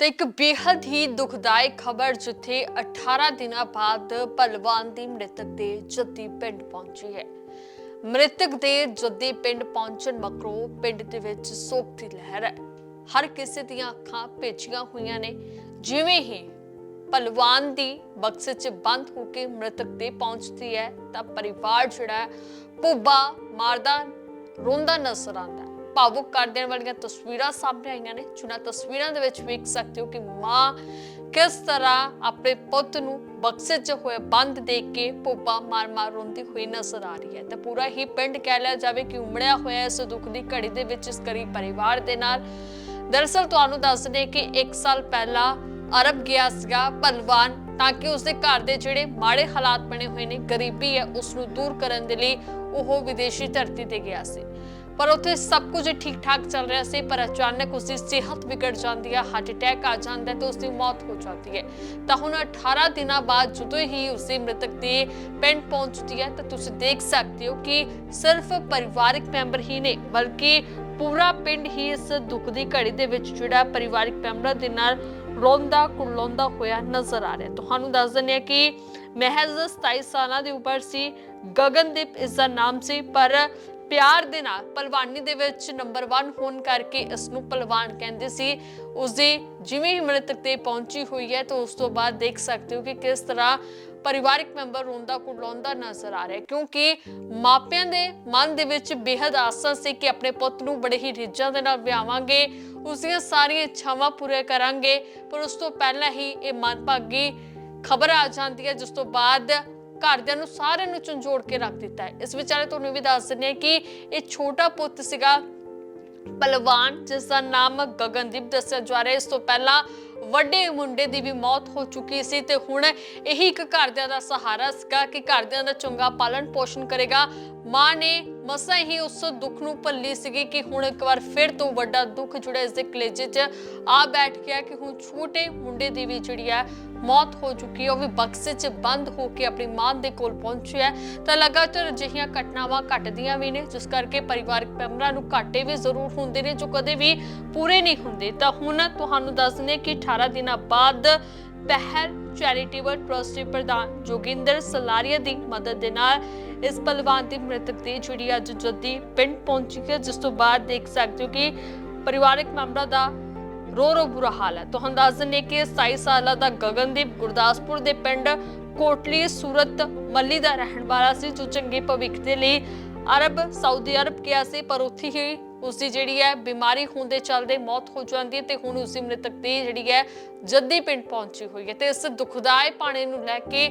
ਤੇ ਇੱਕ ਬੇहद ਹੀ ਦੁਖਦਾਇਕ ਖਬਰ ਜਿੱਥੇ 18 ਦਿਨਾਂ ਬਾਅਦ ਭਲਵਾਨ ਦੀ ਮ੍ਰਿਤਕ ਦੇ ਜੱਦੀ ਪਿੰਡ ਪਹੁੰਚੀ ਹੈ। ਮ੍ਰਿਤਕ ਦੇ ਜੱਦੀ ਪਿੰਡ ਪਹੁੰਚਣ ਮਗਰੋਂ ਪਿੰਡ ਦੇ ਵਿੱਚ ਸੋਗ ਦੀ ਲਹਿਰ ਹੈ। ਹਰ ਕਿਸੇ ਦੀਆਂ ਅੱਖਾਂ ਭੇਜੀਆਂ ਹੋਈਆਂ ਨੇ। ਜਿਵੇਂ ਹੀ ਭਲਵਾਨ ਦੀ ਬਕਸੇ 'ਚ ਬੰਦ ਹੋ ਕੇ ਮ੍ਰਿਤਕ ਦੇ ਪਹੁੰਚਦੀ ਹੈ ਤਾਂ ਪਰਿਵਾਰ ਜਿਹੜਾ ਹੈ, ਭੁੱਬਾ ਮਾਰਦਾ ਰੋਂਦਾ ਨਜ਼ਰ ਆਉਂਦਾ ਭਾਵੁਕ ਕਰ ਦੇਣ ਵਾਲੀਆਂ ਤਸਵੀਰਾਂ ਸਾਹਮਣੇ ਆਈਆਂ ਨੇ। ਜਿਨ੍ਹਾਂ ਤਸਵੀਰਾਂ ਦੇ ਵਿੱਚ ਵੇਖ ਸਕਦੇ ਹੋ ਕਿ ਮਾਂ ਕਿਸ ਤਰ੍ਹਾਂ ਆਪਣੇ ਪੁੱਤ ਨੂੰ ਬਕਸੇ 'ਚ ਹੋਏ ਬੰਦ ਦੇਖ ਕੇ ਭੁੱਬਾ ਮਾਰ-ਮਾਰ ਰੋਂਦੀ ਹੋਈ ਨਜ਼ਰ ਆ ਰਹੀ ਹੈ। ਤੇ ਪੂਰਾ ਹੀ ਪਿੰਡ ਕਹਿ ਲਿਆ ਜਾਵੇ ਕਿ ਉਮੜਿਆ ਹੋਇਆ ਇਸ ਦੁੱਖ ਦੀ ਘੜੀ ਦੇ ਵਿੱਚ ਇਸ ਗਰੀਬ ਪਰਿਵਾਰ ਦੇ ਨਾਲ। ਦਰਅਸਲ ਤੁਹਾਨੂੰ ਦੱਸ ਦਨੇ ਕਿ 1 ਸਾਲ ਪਹਿਲਾਂ ਅਰਬ ਗਿਆ ਸੀਗਾ ਭਲਵਾਨ ਤਾਂ ਕਿ ਉਸਦੇ ਘਰ ਦੇ ਜਿਹੜੇ ਮਾੜੇ ਹਾਲਾਤ ਬਣੇ ਹੋਏ ਨੇ, ਗਰੀਬੀ ਹੈ ਉਸ ਨੂੰ ਦੂਰ ਕਰਨ ਦੇ ਲਈ ਉਹ ਵਿਦੇਸ਼ੀ ਧਰਤੀ ਤੇ ਗਿਆ ਸੀ। ਪਰ ਉੱਥੇ ਸਭ ਕੁਝ ਠੀਕ ਠਾਕ ਚੱਲ ਰਿਹਾ ਸੀ, ਪਰ ਅਚਾਨਕ ਉਸਦੀ ਸਿਹਤ ਵਿਗੜ ਜਾਂਦੀ ਹੈ ਹਾਰਟ ਅਟੈਕ ਆ ਜਾਂਦਾ ਹੈ ਤੇ ਉਸਦੀ ਮੌਤ ਹੋ ਜਾਂਦੀ ਹੈ। ਤਾਂ ਹੁਣ 18 ਦਿਨਾਂ ਬਾਅਦ ਜਦੋਂ ਹੀ ਉਸਦੀ ਮ੍ਰਿਤਕ ਦੀ ਪਿੰਡ ਪਹੁੰਚਦੀ ਹੈ, ਤਾਂ ਤੁਸੀਂ ਦੇਖ ਸਕਦੇ ਹੋ ਕਿ ਸਿਰਫ ਪਰਿਵਾਰਕ ਮੈਂਬਰ ਹੀ ਨੇ, ਬਲਕਿ ਪੂਰਾ ਪਿੰਡ ਹੀ ਇਸ ਦੁੱਖ ਦੀ ਘੜੀ ਦੇ ਵਿੱਚ ਜਿਹੜਾ ਪਰਿਵਾਰਕ ਮੈਂਬਰਾਂ ਦੇ ਨਾਲ ਰੋਂਦਾ ਕੁਰਲਾਉਂਦਾ ਹੋਇਆ ਨਜ਼ਰ ਆ ਰਿਹਾ ਤੁਹਾਨੂੰ ਦੱਸ ਦਿੰਦੇ ਹਾਂ ਕਿ ਮਹਿਜ਼ 27 ਸਾਲਾਂ ਦੀ ਉਮਰ ਸੀ, ਗਗਨਦੀਪ ਇਸ ਦਾ ਨਾਮ ਸੀ, ਪਰ ਪਿਆਰ ਦੇ ਨਾਲ ਪਹਿਲਵਾਨੀ ਦੇ ਵਿੱਚ ਨੰਬਰ 1 ਹੋਣ ਕਰਕੇ ਇਸ ਨੂੰ ਪਹਿਲਵਾਨ ਕਹਿੰਦੇ ਸੀ। ਉਸ ਦੀ ਜਿਵੇਂ ਹੀ ਮ੍ਰਿਤਕ ਤੇ ਪਹੁੰਚੀ ਹੋਈ ਹੈ ਤਾਂ ਉਸ ਤੋਂ ਬਾਅਦ ਦੇਖ ਸਕਦੇ ਹੋ ਕਿ ਕਿਸ ਤਰ੍ਹਾਂ ਪਰਿਵਾਰਕ ਮੈਂਬਰ ਰੋਂਦਾ ਕੁਰਲਾਉਂਦਾ ਨਜ਼ਰ ਆ ਰਿਹਾ ਕਿਉਂਕਿ ਮਾਪਿਆਂ ਦੇ ਮਨ ਦੇ ਵਿੱਚ ਬੇਹੱਦ ਆਸਾਂ ਸੀ ਕਿ ਆਪਣੇ ਪੁੱਤ ਨੂੰ ਬੜੇ ਹੀ ਰਿੱਝਾਂ ਦੇ ਨਾਲ ਵਿਆਹਾਂਗੇ, ਉਸ ਦੀਆਂ ਸਾਰੀਆਂ ਇੱਛਾਵਾਂ ਪੂਰੀਆਂ ਕਰਾਂਗੇ, ਪਰ ਉਸ ਤੋਂ ਪਹਿਲਾਂ ਹੀ ਇਹ ਮਨਭਾਗੀ ਖਬਰ ਆ ਜਾਂਦੀ ਹੈ, ਜਿਸ ਤੋਂ ਬਾਅਦ ਘਰਦਿਆਂ ਨੂੰ ਸਾਰਿਆਂ ਨੂੰ ਝੰਜੋੜ ਕੇ ਰੱਖ ਦਿੱਤਾ ਹੈ। ਇਸ ਵਿਚਾਲੇ ਤੁਹਾਨੂੰ ਵੀ ਦੱਸ ਦਿੰਦੇ ਹਾਂ ਕਿ ਇਹ ਛੋਟਾ ਪੁੱਤ ਸੀਗਾ ਪਹਿਲਵਾਨ ਜਿਸ ਦਾ ਨਾਮ ਗਗਨਦੀਪ ਦੱਸਿਆ ਜਾ ਰਿਹਾ ਇਸ ਤੋਂ ਪਹਿਲਾਂ ਵੱਡੇ ਮੁੰਡੇ ਦੀ ਵੀ ਮੌਤ ਹੋ ਚੁੱਕੀ ਸੀ ਤੇ ਹੁਣ ਇਹੀ ਇੱਕ ਘਰਦਿਆਂ ਦਾ ਸਹਾਰਾ ਸੀਗਾ ਕਿ ਘਰਦਿਆਂ ਦਾ ਚੰਗਾ ਪਾਲਣ ਪੋਸ਼ਣ ਕਰੇਗਾ। ਮਾਂ ਨੇ ਮਸਾਂ ਹੀ ਉਸ ਦੁੱਖ ਨੂੰ ਭੱਲੀ ਸੀਗੀ ਕਿ ਹੁਣ ਇੱਕ ਵਾਰ ਫਿਰ ਤੋਂ ਵੱਡਾ ਦੁੱਖ ਜਿਹੜਾ ਇਸ ਦੇ ਕਲੇਜੇ 'ਚ ਆ ਬੈਠ ਗਿਆ ਕਿ ਹੁਣ ਛੋਟੇ ਮੁੰਡੇ ਦੀ ਵੀ ਜਿਹੜੀ ਹੈ ਮੌਤ ਹੋ ਚੁੱਕੀ ਹੈ, ਉਹ ਵੀ ਬਕਸੇ 'ਚ ਬੰਦ ਹੋ ਕੇ ਆਪਣੀ ਮਾਂ ਦੇ ਕੋਲ ਪਹੁੰਚਿਆ ਹੈ। ਤਾਂ ਲਗਾਤਾਰ ਅਜਿਹੀਆਂ ਘਟਨਾਵਾਂ ਘਟਦੀਆਂ ਵੀ ਨੇ, ਜਿਸ ਕਰਕੇ ਪਰਿਵਾਰਕ ਮੈਂਬਰਾਂ ਨੂੰ ਘਾਟੇ ਵੀ ਜ਼ਰੂਰ ਹੁੰਦੇ ਨੇ, ਜੋ ਕਦੇ ਵੀ ਪੂਰੇ ਨਹੀਂ ਹੁੰਦੇ ਤਾਂ ਹੁਣ ਤੁਹਾਨੂੰ ਦੱਸ ਦਿੰਦੇ ਕਿ 18 ਦਿਨਾਂ ਬਾਅਦ ਪਹਿਲ ਚੈਰੀਟੇਬਲ ਟਰਸਟ ਦੇ ਪ੍ਰਧਾਨ ਜੋਗਿੰਦਰ ਸਲਾਰੀਆ ਦੀ ਮਦਦ ਦੇ ਨਾਲ ਇਸ ਪਹਿਲਵਾਨ ਦੀ ਮ੍ਰਿਤਕ ਦੀ ਜਿਹੜੀ ਅੱਜ ਜੱਦੀ ਪਿੰਡ ਪਹੁੰਚੀ ਹੈ, ਜਿਸ ਤੋਂ ਬਾਅਦ ਦੇਖ ਸਕਦੇ ਹੋ ਕਿ ਪਰਿਵਾਰਕ ਮੈਂਬਰਾਂ ਦਾ ਰੋ ਰੋ ਬੁਰਾ ਹਾਲ ਹੈ। ਤੁਹਾਨੂੰ ਦੱਸ ਦਿੰਦੇ ਕਿ 27 ਸਾਲਾਂ ਦਾ ਗਗਨਦੀਪ ਗੁਰਦਾਸਪੁਰ ਦੇ ਪਿੰਡ ਕੋਟਲੀ ਸੂਰਤ ਮੱਲੀ ਦਾ ਰਹਿਣ ਵਾਲਾ ਸੀ, ਜੋ ਚੰਗੇ ਭਵਿੱਖ ਦੇ ਲਈ ਅਰਬ, ਸਾਊਦੀ ਅਰਬ ਗਿਆ ਸੀ, ਪਰ ਉੱਥੇ ਹੀ ਉਸਦੀ ਜਿਹੜੀ ਹੈ ਬਿਮਾਰੀ ਹੋਣ ਦੇ ਚੱਲਦੇ ਮੌਤ ਹੋ ਜਾਂਦੀ ਹੈ ਤੇ ਹੁਣ ਉਸਦੀ ਮ੍ਰਿਤਕ ਦੀ ਜਿਹੜੀ ਹੈ ਜੱਦੀ ਪਿੰਡ ਪਹੁੰਚੀ ਹੋਈ ਹੈ ਤੇ ਇਸ ਦੁਖਦਾਈ ਪਾਣੇ ਨੂੰ ਲੈ ਕੇ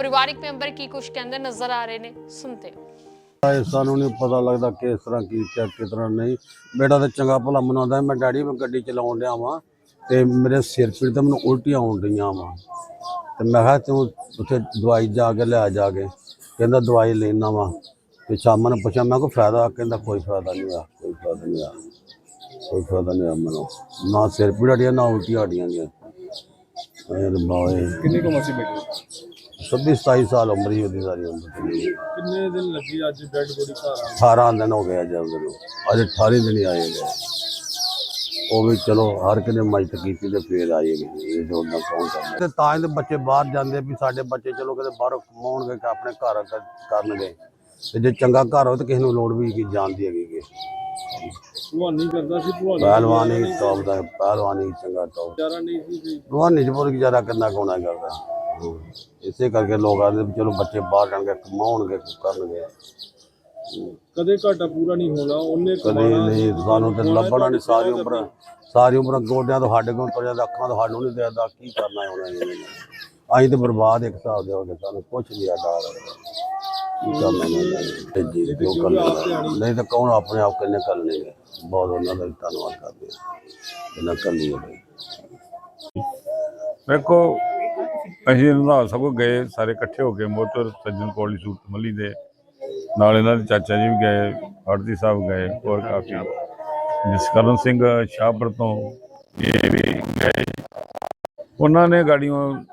ਪਰਿਵਾਰਿਕ ਮੈਂਬਰ ਕੀ ਕੁਝ ਕਹਿੰਦੇ ਨਜ਼ਰ ਆ ਰਹੇ ਨੇ ਸੁਣਦੇ ਹਾਂ। ਇਹ ਸਾਨੂੰ ਨਹੀਂ ਪਤਾ ਲੱਗਦਾ ਕਿਸ ਤਰ੍ਹਾਂ ਕੀ ਚੈੱਕ ਕਿਸ ਤਰ੍ਹਾਂ ਨਹੀਂ। ਬੇਟਾ ਤਾਂ ਚੰਗਾ ਭਲਾ ਮਨਾਉਂਦਾ ਮੈਂ ਡੈਡੀ ਮੈਂ ਗੱਡੀ ਚਲਾਉਣ ਡਿਆ ਵਾਂ ਤੇ ਮੇਰੇ ਸਿਰ ਪੀੜ ਤੇ ਮੈਨੂੰ ਉਲਟੀਆਂ ਆਉਣ ਰਹੀਆਂ ਵਾਂ। ਤੇ ਮੈਂ ਕਿਹਾ ਤੂੰ ਉੱਥੇ ਦਵਾਈ ਜਾ ਕੇ ਲਿਆ ਜਾ ਕੇ। ਕਹਿੰਦਾ ਦਵਾਈ ਲੈਣਾ ਵਾਂ। ਤੇ ਸ਼ਾਮ ਨੂੰ ਪੁੱਛਿਆ ਮੈਂ ਕੋਈ ਫਾਇਦਾ? ਕਹਿੰਦਾ ਕੋਈ ਫਾਇਦਾ ਨਹੀਂ ਆ ਕੋਈ ਫਾਇਦਾ ਨਹੀਂ ਆ ਕੋਈ ਫਾਇਦਾ ਨਹੀਂ ਆ ਮੈਨੂੰ। ਨਾ ਸਿਰ ਪੀੜ ਹਟੀਆਂ ਨਾ ਉਲਟੀਆਂ ਹਟੀਆਂ ਗਈਆਂ। ਇਹ ਬਾਏ ਕਿੰਨੀ ਕੁ ਉਮਰ ਸੀ ਬੇਟੀ 26 27 ਸਾਲ ਉਮਰ ਹੀ ਉਹਦੀ ਸਾਰੀ ਉਮਰ। ਦੀ ਕਿੰਨੇ ਦਿਨ ਲੱਗੀ ਅੱਜ ਡੈਡ ਬੋਡੀ ਘਰ? ਆ 18 ਦਿਨ ਹੋ ਗਏ ਅੱਜ ਉਹਦੇ ਨੂੰ। ਅੱਜ 18 ਦਿਨ ਹੀ ਆਏ ਨੇ। ਉਹ ਵੀ ਚਲੋ ਹਰ ਕਿਨੇ ਮਦਦ ਕੀਤੀ ਤੇ ਫੇਰ ਆਏ ਨੇ। ਇਹ ਜੋ ਨਾ ਕੌਣ ਕਰਦਾ? ਤੇ ਤਾਂ ਇਹਦੇ ਬੱਚੇ ਬਾਹਰ ਜਾਂਦੇ ਵੀ ਸਾਡੇ ਬੱਚੇ ਚਲੋ ਕਿਤੇ ਬਾਹਰ ਕਮਾਉਣਗੇ ਕਿ ਆਪਣੇ ਘਰ ਕ- ਕਰਨਗੇ। ਤੇ ਜੇ ਚੰਗਾ ਘਰ ਹੋਵੇ ਤਾਂ ਕਿਸੇ ਨੂੰ ਲੋੜ ਵੀ ਕੀ ਜਾਣ ਦੀ ਹੈਗੀ ਕਿ। ਭਲਵਾਨੀ ਕਰਦਾ ਸੀ ਭਲਵਾਨੀ ਪਹਿਲਵਾਨੀ ਟੌਪ ਦਾ ਪਹਿਲਵਾਨੀ ਚੰਗਾ ਟੌਪ। ਵਿਚਾਰਾ ਨਹੀਂ ਸੀ ਸੀ ਰੋਹਾਨੀ ਬੋਲ ਗੁਜ਼ਾਰਾ ਕਿੰਨਾ ਕੋਣਾ ਕਰਦਾ? ਇਸੇ ਕਰਕੇ ਲੋਕ ਆਖਦੇ ਵੀ ਚਲੋ ਬੱਚੇ ਬਾਹਰ ਜਾਣਗੇ ਕਮਾਉਣਗੇ ਕੁਛ ਕਰਨਗੇ। ਕਦੇ ਘਾਟਾ ਪੂਰਾ ਨਹੀਂ ਹੋਣਾ ਉਹਨੇ ਕਦੇ ਨਹੀਂ ਸਾਨੂੰ ਤੇ ਲੱਭਣਾ ਨਹੀਂ ਸਾਰੀ ਕਰਨਾ। ਉਮਰ ਸਾਰੀ ਉਮਰ ਗੋਡਿਆਂ ਤੋਂ ਸਾਡੇ ਕੋਲ ਤੁਰਿਆ ਤੇ ਅੱਖਾਂ ਤੋਂ ਸਾਨੂੰ ਨਹੀਂ ਦੇਖਦਾ ਕੀ ਕਰਨਾ ਹੋਣਾ ਇਹਨੇ ਅਸੀਂ ਤੇ ਬਰਬਾਦ ਇੱਕ ਹਿਸਾਬ ਦੇ ਹੋ ਗਏ ਸਾਨੂੰ ਕੁਝ ਨਹੀਂ ਆਦਾ ਕੀ ਕਰਨਾ ਤੇ ਜੀ ਜੋ ਕਰਨਾ ਨਹੀਂ ਤਾਂ ਕੌਣ ਆਪਣੇ ਆਪ ਕਿੰਨੇ ਕਰ ਲੈਣਗੇ ਬਹੁਤ ਉਹਨਾਂ ਦਾ ਧੰਨਵਾਦ ਕਰਦੇ ਹਾਂ। ਇਹਨਾਂ ਕਰ ਬਈ। ਵੇਖੋ ਅਸੀਂ ਰੰਧਾਵਾ ਸਭ ਗਏ, ਸਾਰੇ ਇਕੱਠੇ ਹੋ ਕੇ ਮੋਤਰ ਸੱਜਣ ਕੋਲੀ ਸੂਰਤ ਮੱਲੀ ਦੇ। ਨਾਲ ਇਹਨਾਂ ਦੇ ਚਾਚਾ ਜੀ ਵੀ ਗਏ ਹਰਦੀ ਸਾਹਿਬ ਗਏ, ਹੋਰ ਕਾਫੀ। ਜਸਕਰਨ ਸਿੰਘ ਸ਼ਾਹਪੁਰ ਤੋਂ ਇਹ ਵੀ ਗਏ। ਉਹਨਾਂ ਨੇ ਗਾੜੀਆਂ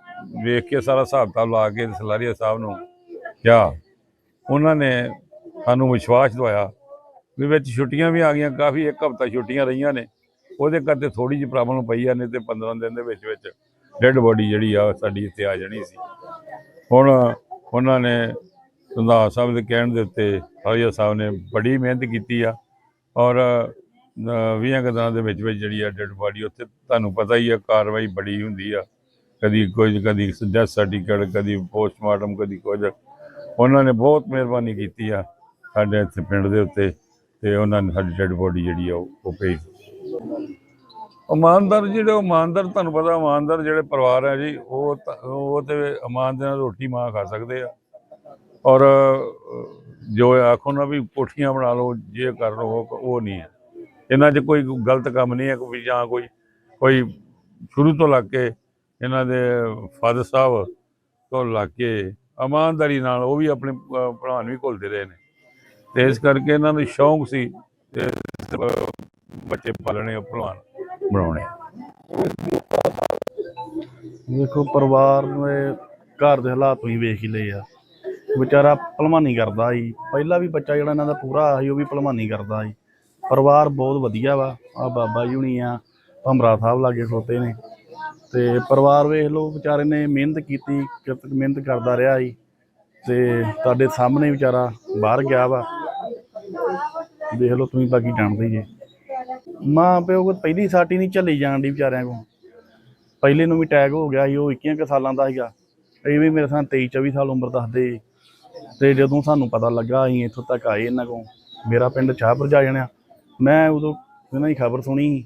ਵੇਖ ਕੇ ਸਾਰਾ ਹਿਸਾਬ ਕਿਤਾਬ ਲਾ ਕੇ ਸਲਾਰੀਆ ਸਾਹਿਬ ਨੂੰ ਕਿਹਾ। ਉਹਨਾਂ ਨੇ ਸਾਨੂੰ ਵਿਸ਼ਵਾਸ ਦਵਾਇਆ ਵੀ ਵਿੱਚ ਛੁੱਟੀਆਂ ਵੀ ਆ ਗਈਆਂ, ਕਾਫੀ ਇੱਕ ਹਫ਼ਤਾ ਛੁੱਟੀਆਂ ਰਹੀਆਂ ਨੇ। ਉਹਦੇ ਕਰਕੇ ਥੋੜੀ ਜਿਹੀ ਪ੍ਰੋਬਲਮ ਪਈ ਆ, ਨਹੀਂ ਤੇ 15 ਦਿਨ ਦੇ ਵਿੱਚ ਵਿੱਚ ਡੈੱਡ ਬੋਡੀ ਜਿਹੜੀ ਆ, ਸਾਡੀ ਇੱਥੇ ਆ ਜਾਣੀ ਸੀ। ਹੁਣ ਉਹਨਾਂ ਨੇ ਰੰਧਾਵਾ ਸਾਹਿਬ ਦੇ ਕਹਿਣ ਦੇ ਉੱਤੇ ਹਾਜਾ ਸਾਹਿਬ ਨੇ ਬੜੀ ਮਿਹਨਤ ਕੀਤੀ ਆ ਔਰ 20 ਦਿਨਾਂ ਦੇ ਵਿੱਚ ਵਿੱਚ ਜਿਹੜੀ ਆ ਡੈੱਡ ਬੋਡੀ, ਉੱਥੇ ਤੁਹਾਨੂੰ ਪਤਾ ਹੀ ਆ, ਕਾਰਵਾਈ ਬੜੀ ਹੁੰਦੀ ਆ। ਕਦੀ ਕੁਝ, ਕਦੀ ਡੈਥ ਸਰਟੀਫਿਕੇਟ ਕਦੀ ਪੋਸਟਮਾਰਟਮ ਕਦੀ ਕੁਝ। ਉਹਨਾਂ ਨੇ ਬਹੁਤ ਮਿਹਰਬਾਨੀ ਕੀਤੀ ਆ ਸਾਡੇ ਇੱਥੇ ਪਿੰਡ ਦੇ ਉੱਤੇ ਤੇ ਉਹਨਾਂ ਨੇ ਸਾਡੀ ਡੈੱਡ ਬੋਡੀ ਜਿਹੜੀ ਆ, ਉਹ ਪਈ ਭੇਜ ਇਮਾਨਦਾਰ ਜਿਹੜੇ ਉਹ ਇਮਾਨਦਾਰ ਤੁਹਾਨੂੰ ਪਤਾ ਇਮਾਨਦਾਰ ਜਿਹੜੇ ਪਰਿਵਾਰ ਹੈ ਜੀ ਉਹ ਤਾਂ- ਉਹ ਤੇ ਇਮਾਨ ਦੇ ਨਾਲ ਰੋਟੀ ਮਾਂ ਖਾ ਸਕਦੇ ਆ। ਔਰ ਜੋ ਆਖੋ ਨਾ ਵੀ ਕੋਠੀਆਂ ਬਣਾ ਲਓ ਜੇ ਕਰ ਲਓ ਉਹ- ਉਹ ਨਹੀਂ ਹੈ। ਇਹਨਾਂ 'ਚ ਕੋਈ ਗਲਤ ਕੰਮ ਨਹੀਂ ਹੈ ਕੋਈ ਜਾਂ ਕੋਈ ਕੋਈ ਸ਼ੁਰੂ ਤੋਂ ਲੱਗ ਕੇ ਇਹਨਾਂ ਦੇ ਫਾਦਰ ਸਾਹਿਬ ਤੋਂ ਲੱਗ ਕੇ ਇਮਾਨਦਾਰੀ ਨਾਲ ਉਹ ਵੀ ਆਪਣੇ ਅਹ, ਭਲਵਾਨ ਵੀ ਘੁਲਦੇ ਰਹੇ ਨੇ। ਤੇ ਇਸ ਕਰਕੇ ਇਹਨਾਂ ਨੂੰ ਸ਼ੌਂਕ ਸੀ ਤੇ, ਅਹ, ਬੱਚੇ ਪਾਲਣੇ ਉਹ ਭਲਵਾਨ ਬਣਾਉਣੇ। ਵੇਖੋ ਪਰਿਵਾਰ ਨੂੰ ਇਹ ਘਰ ਦੇ ਹਾਲਾਤ ਤੁਸੀਂ ਵੇਖ ਹੀ ਲਏ ਆ। ਵਿਚਾਰਾ ਭਲਵਾਨੀ ਕਰਦਾ ਸੀ। ਪਹਿਲਾ ਵੀ ਬੱਚਾ ਜਿਹੜਾ ਇਹਨਾਂ ਦਾ ਪੂਰਾ ਸੀ, ਉਹ ਵੀ ਭਲਵਾਨੀ ਕਰਦਾ ਸੀ। ਪਰਿਵਾਰ ਬਹੁਤ ਵਧੀਆ ਵਾ। ਆ ਬਾਬਾ ਜੀ ਹੁਣੀ ਆ ਭਮਰਾ ਸਾਹਿਬ ਲਾਗੇ ਖੋਤੇ ਨੇ। ਤੇ ਪਰਿਵਾਰ ਵੇਖ ਲਓ, ਵਿਚਾਰੇ ਨੇ ਮਿਹਨਤ ਕੀਤੀ, ਕਿਰਤ ਮਿਹਨਤ ਕਰਦਾ ਰਿਹਾ ਸੀ। ਤੇ ਤੁਹਾਡੇ ਸਾਹਮਣੇ ਵਿਚਾਰਾ ਬਾਹਰ ਗਿਆ ਵਾ। ਦੇਖ ਲਓ, ਤੁਸੀਂ ਬਾਕੀ ਜਾਣਦੇ ਜੇ। ਮਾਂ ਪਿਓ ਕੋ ਪਹਿਲੀ ਸਾਟੀ ਨਹੀਂ ਝੱਲੀ ਜਾਣ ਦੀ ਵਿਚਾਰਿਆਂ ਕੋ ਪਹਿਲੇ ਨੂੰ ਵੀ ਅਟੈਕ ਹੋ ਗਿਆ ਸੀ, ਉਹ 21 ਕੁ ਸਾਲਾਂ ਦਾ ਸੀਗਾ। ਇਹ ਵੀ ਮੇਰੇ ਸਾਹ 23 24 ਸਾਲ ਉਮਰ ਦੱਸਦੇ ਤੇ ਜਦੋਂ ਸਾਨੂੰ ਪਤਾ ਲੱਗਾ ਅਸੀਂ ਇੱਥੋਂ ਤੱਕ ਆਏ ਇਹਨਾਂ ਕੋਲ, ਮੇਰਾ ਪਿੰਡ ਸ਼ਾਹਪੁਰ ਜਾ ਜਾਣਿਆ। ਮੈਂ ਉਦੋਂ ਇਹਨਾਂ ਦੀ ਖਬਰ ਸੁਣੀ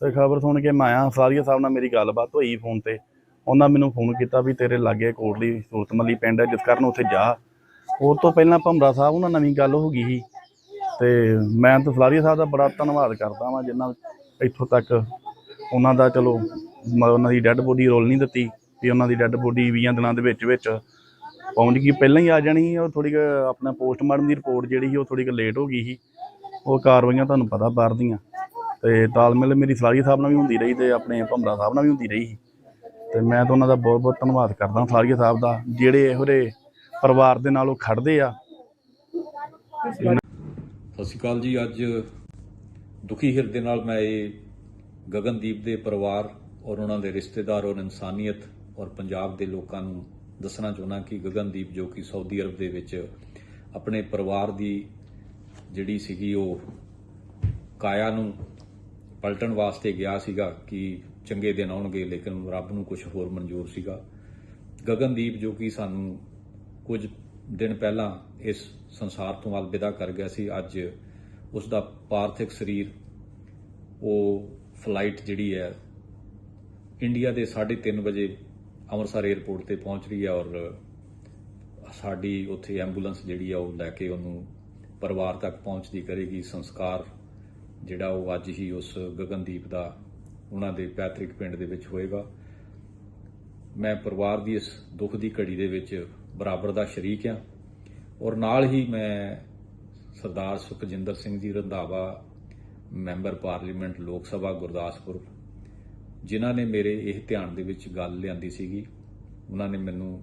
ਤੇ ਖਬਰ ਸੁਣ ਕੇ ਮੈਂ ਆਇਆ, ਸਾਰੀਆ ਸਾਹਿਬ ਨਾਲ ਮੇਰੀ ਗੱਲਬਾਤ ਹੋਈ ਫੋਨ ਤੇ। ਉਹਨਾਂ ਮੈਨੂੰ ਫੋਨ ਕੀਤਾ ਵੀ ਤੇਰੇ ਲਾਗੇ ਕੋਟਲੀ ਸੂਰਤਮਲੀ ਪਿੰਡ ਹੈ, ਜਿਸ ਕਾਰਨ ਉੱਥੇ ਜਾ। ਉਹ ਤੋਂ ਪਹਿਲਾਂ ਭੰਬਰਾ ਸਾਹਿਬ ਉਹਨਾਂ ਨਵੀਂ ਗੱਲ ਹੋ ਗਈ ਸੀ। ਤੇ ਮੈਂ ਤਾਂ ਫਲਾਰੀਆ ਸਾਹਿਬ ਦਾ ਬੜਾ ਧੰਨਵਾਦ ਕਰਦਾ ਵਾਂ ਜਿਨ੍ਹਾਂ ਇੱਥੋਂ ਤੱਕ ਉਹਨਾਂ ਦਾ ਚਲੋ ਮ- ਉਹਨਾਂ ਦੀ ਡੈੱਡ ਬੋਡੀ ਰੋਲ ਨਹੀਂ ਦਿੱਤੀ ਵੀ ਉਹਨਾਂ ਦੀ ਡੈੱਡ ਬੋਡੀ 20 ਦਿਨਾਂ ਦੇ ਵਿੱਚ ਵਿੱਚ ਪਹੁੰਚ ਗਈ। ਪਹਿਲਾਂ ਹੀ ਆ ਜਾਣੀ ਸੀ, ਉਹ ਥੋੜੀ ਆਪਣਾ ਪੋਸਟਮਾਰਟਮ ਦੀ ਰਿਪੋਰਟ ਜਿਹੜੀ ਸੀ ਉਹ ਥੋੜੀ ਲੇਟ ਹੋ ਗਈ ਸੀ। ਉਹ ਕਾਰਵਾਈਆਂ ਤੁਹਾਨੂੰ ਪਤਾ ਬਾਹਰ ਦੀਆਂ। ਤੇ ਤਾਲਮੇਲ ਮੇਰੀ ਸਲਾਰੀ ਸਾਹਿਬ ਨਾਲ ਵੀ ਹੁੰਦੀ ਰਹੀ ਤੇ ਆਪਣੇ ਭੰਬਰਾ ਸਾਹਿਬ ਨਾਲ ਵੀ ਹੁੰਦੀ ਰਹੀ ਸੀ। ਤੇ ਮੈਂ ਤਾਂ ਉਹਨਾਂ ਦਾ ਬਹੁਤ ਬਹੁਤ ਧੰਨਵਾਦ ਕਰਦਾ ਸਲਾਰੀਆ ਸਾਹਿਬ ਦਾ ਜਿਹੜੇ ਇਹੋ ਜਿਹੇ ਪਰਿਵਾਰ ਦੇ ਨਾਲ ਉਹ ਖੜਦੇ ਆ। ਸਤਿ ਸ਼੍ਰੀ ਅਕਾਲ ਜੀ। ਅੱਜ ਦੁਖੀ ਹਿਰਦੇ ਨਾਲ ਮੈਂ ਇਹ ਗਗਨਦੀਪ ਦੇ ਪਰਿਵਾਰ ਔਰ ਉਹਨਾਂ ਦੇ ਰਿਸ਼ਤੇਦਾਰ ਔਰ ਇਨਸਾਨੀਅਤ ਔਰ ਪੰਜਾਬ ਦੇ ਲੋਕਾਂ ਨੂੰ ਦੱਸਣਾ ਚਾਹੁੰਦਾ ਕਿ ਗਗਨਦੀਪ ਜੋ ਕਿ ਸਾਊਦੀ ਅਰਬ ਦੇ ਵਿੱਚ ਆਪਣੇ ਪਰਿਵਾਰ ਦੀ ਜਿਹੜੀ ਸੀਗੀ ਉਹ ਕਾਇਆ ਨੂੰ ਪਲਟਣ ਵਾਸਤੇ ਗਿਆ ਸੀਗਾ ਕਿ ਚੰਗੇ ਦਿਨ ਆਉਣਗੇ, ਲੇਕਿਨ ਰੱਬ ਨੂੰ ਕੁਝ ਹੋਰ ਮਨਜ਼ੂਰ ਸੀਗਾ। ਗਗਨਦੀਪ ਜੋ ਕਿ ਸਾਨੂੰ ਕੁਝ ਦਿਨ ਪਹਿਲਾਂ ਇਸ ਸੰਸਾਰ ਤੋਂ ਅਲਵਿਦਾ ਕਰ ਗਿਆ ਸੀ, ਅੱਜ ਉਸ ਦਾ ਪਾਰਥਿਕ ਸਰੀਰ, ਉਹ ਫਲਾਈਟ ਜਿਹੜੀ ਹੈ, ਇੰਡੀਆ ਦੇ 3:30 ਵਜੇ ਅੰਮ੍ਰਿਤਸਰ 에ਅਰਪੋਰਟ ਤੇ ਪਹੁੰਚ ਰਹੀ ਹੈ ਔਰ ਸਾਡੀ ਉੱਥੇ ਐਂਬੂਲੈਂਸ ਜਿਹੜੀ ਆ ਉਹ ਲੈ ਕੇ ਉਹਨੂੰ ਪਰਿਵਾਰ ਤੱਕ ਪਹੁੰਚਦੀ ਕਰੇਗੀ। ਸੰਸਕਾਰ ਜਿਹੜਾ ਉਹ ਅੱਜ ਹੀ ਉਸ ਗਗਨਦੀਪ ਦਾ ਉਹਨਾਂ ਦੇ ਪੈਤ੍ਰਿਕ ਪਿੰਡ ਦੇ ਵਿੱਚ ਹੋਏਗਾ। ਮੈਂ ਪਰਿਵਾਰ ਦੀ ਇਸ ਦੁੱਖ ਦੀ ਘੜੀ ਦੇ ਵਿੱਚ ਬਰਾਬਰ ਦਾ ਸ਼ਰੀਕ ਹਾਂ। ਔਰ ਨਾਲ ਹੀ ਮੈਂ ਸਰਦਾਰ ਸੁਖਜਿੰਦਰ ਸਿੰਘ ਜੀ ਰੰਧਾਵਾ, ਮੈਂਬਰ ਪਾਰਲੀਮੈਂਟ ਲੋਕ ਸਭਾ ਗੁਰਦਾਸਪੁਰ, ਜਿਨ੍ਹਾਂ ਨੇ ਮੇਰੇ ਇਹ ਧਿਆਨ ਦੇ ਵਿੱਚ ਗੱਲ ਲਿਆਂਦੀ ਸੀਗੀ, ਉਹਨਾਂ ਨੇ ਮੈਨੂੰ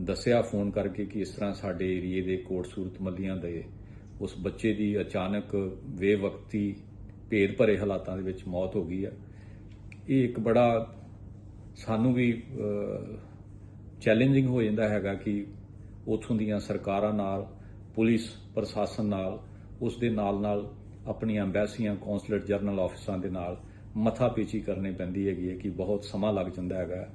ਦੱਸਿਆ ਫੋਨ ਕਰਕੇ ਕਿ ਇਸ ਤਰ੍ਹਾਂ ਸਾਡੇ ਏਰੀਏ ਦੇ ਕੋਟ ਸੂਰਤ ਮੱਲੀਆਂ ਦੇ ਉਸ ਬੱਚੇ ਦੀ ਅਚਾਨਕ ਬੇਵਕਤੀ, ਭੇਦ ਭਰੇ ਹਾਲਾਤਾਂ ਦੇ ਵਿੱਚ ਮੌਤ ਹੋ ਗਈ ਹੈ। ਇਹ ਇੱਕ ਬੜਾ ਸਾਨੂੰ ਵੀ ਚੈਲੰਜਿੰਗ ਹੋ ਜਾਂਦਾ ਹੈਗਾ ਕਿ ਉਥੋਂ ਦੀਆਂ ਸਰਕਾਰਾਂ ਨਾਲ, ਪੁਲਿਸ ਪ੍ਰਸ਼ਾਸਨ ਨਾਲ ਉਸ ਦੇ ਨਾਲ ਨਾਲ ਆਪਣੀਆਂ ਐਮਬੈਸੀਆਂ ਕੌਂਸੂਲੇਟ ਜਰਨਲ ਆਫਿਸਾਂ ਦੇ ਨਾਲ ਮੱਥਾ ਪੀਚੀ ਕਰਨੀ ਪੈਂਦੀ ਹੈਗੀ ਹੈ ਕਿ ਬਹੁਤ ਸਮਾਂ ਲੱਗ ਜਾਂਦਾ ਹੈਗਾ।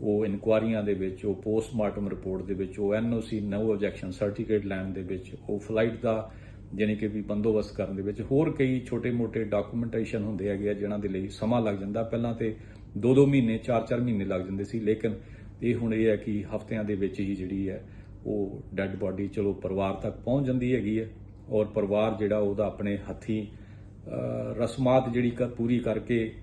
ਉਹ ਇਨਕੁਆਰੀਆਂ ਦੇ ਵਿੱਚ, ਉਹ ਪੋਸਟਮਾਰਟਮ ਰਿਪੋਰਟ ਦੇ ਵਿੱਚ, ਉਹ ਐਨਓਸੀ ਨੋ ਆਬਜੈਕਸ਼ਨ ਸਰਟੀਫਿਕੇਟ ਲੈਣ ਦੇ ਵਿੱਚ, ਉਹ ਫਲਾਈਟ ਦਾ ਜਾਣੀ ਕਿ ਵੀ ਬੰਦੋਬਸਤ ਕਰਨ ਦੇ ਵਿੱਚ, ਹੋਰ ਕਈ ਛੋਟੇ-ਮੋਟੇ ਡਾਕੂਮੈਂਟੇਸ਼ਨ ਹੁੰਦੇ ਹੈਗੇ ਆ, ਜਿਨ੍ਹਾਂ ਦੇ ਲਈ ਸਮਾਂ ਲੱਗ ਜਾਂਦਾ। ਪਹਿਲਾਂ ਤੇ 2-2 ਮਹੀਨੇ 4-4 ਮਹੀਨੇ ਲੱਗ ਜਾਂਦੇ ਸੀ, ਲੇਕਿਨ ਇਹ ਹੁਣ ਇਹ ਹੈ ਕਿ ਹਫ਼ਤਿਆਂ ਦੇ ਵਿੱਚ ਹੀ ਜਿਹੜੀ ਹੈ, ਉਹ ਡੈੱਡ ਬਾਡੀ ਚਲੋ ਪਰਿਵਾਰ ਤੱਕ ਪਹੁੰਚ ਜਾਂਦੀ ਹੈਗੀ ਹੈ ਔਰ ਪਰਿਵਾਰ ਜਿਹੜਾ ਉਹਦਾ ਆਪਣੇ ਹੱਥੀ ਰਸਮਾਤ ਜਿਹੜੀ ਕਰ ਪੂਰੀ ਕਰਕੇ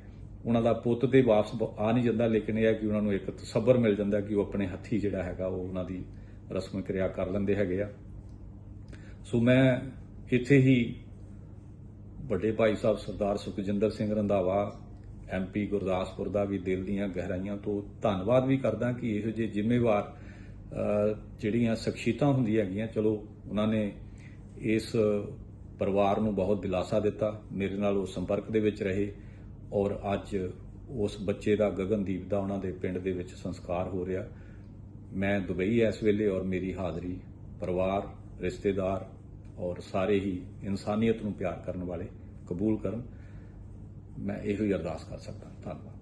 ਉਹਨਾਂ ਦਾ ਪੁੱਤ ਤੇ ਵਾਪਸ ਆ ਨਹੀਂ ਜਾਂਦਾ ਲੇਕਿਨ ਇਹ ਹੈ ਕਿ ਉਹਨਾਂ ਨੂੰ ਇੱਕ ਤਸੱਬਰ ਮਿਲ ਜਾਂਦਾ ਕਿ ਉਹ ਆਪਣੇ ਹੱਥੀ ਜਿਹੜਾ ਹੈਗਾ ਉਹ ਉਹਨਾਂ ਦੀ ਰਸਮ ਕਿਰਿਆ ਕਰ ਲੈਂਦੇ ਹੈਗੇ ਆ। ਸੋ ਮੈਂ ਇੱਥੇ ਹੀ ਵੱਡੇ ਭਾਈ ਸਾਹਿਬ ਸਰਦਾਰ ਸੁਖਜਿੰਦਰ ਸਿੰਘ ਰੰਧਾਵਾ ਐਮਪੀ ਗੁਰਦਾਸਪੁਰ ਦਾ ਵੀ ਦਿਲ ਦੀਆਂ ਗਹਿਰਾਈਆਂ ਤੋਂ ਧੰਨਵਾਦ ਵੀ ਕਰਦਾ ਕਿ ਇਹੋ ਜਿਹੇ ਜ਼ਿੰਮੇਵਾਰ ਜਿਹੜੀਆਂ ਸ਼ਖਸੀਅਤਾਂ ਹੁੰਦੀਆਂ ਹੈਗੀਆਂ, ਚਲੋ, ਉਹਨਾਂ ਨੇ ਇਸ ਪਰਿਵਾਰ ਨੂੰ ਬਹੁਤ ਦਿਲਾਸਾ ਦਿੱਤਾ, ਮੇਰੇ ਨਾਲ ਉਹ ਸੰਪਰਕ ਦੇ ਵਿੱਚ ਰਹੇ ਔਰ ਅੱਜ ਉਸ ਬੱਚੇ ਦਾ ਗਗਨਦੀਪ ਦਾ ਉਹਨਾਂ ਦੇ ਪਿੰਡ ਦੇ ਵਿੱਚ ਸੰਸਕਾਰ ਹੋ ਰਿਹਾ। ਮੈਂ ਦੁਬਈ ਇਸ ਵੇਲੇ ਔਰ ਮੇਰੀ ਹਾਜ਼ਰੀ ਪਰਿਵਾਰ, ਰਿਸ਼ਤੇਦਾਰ ਔਰ ਸਾਰੇ ਹੀ ਇਨਸਾਨੀਅਤ ਨੂੰ ਪਿਆਰ ਕਰਨ ਵਾਲੇ ਕਬੂਲ ਕਰਨ। ਮੈਂ ਇਹੋ ਹੀ ਅਰਦਾਸ ਕਰ ਸਕਦਾ। ਧੰਨਵਾਦ।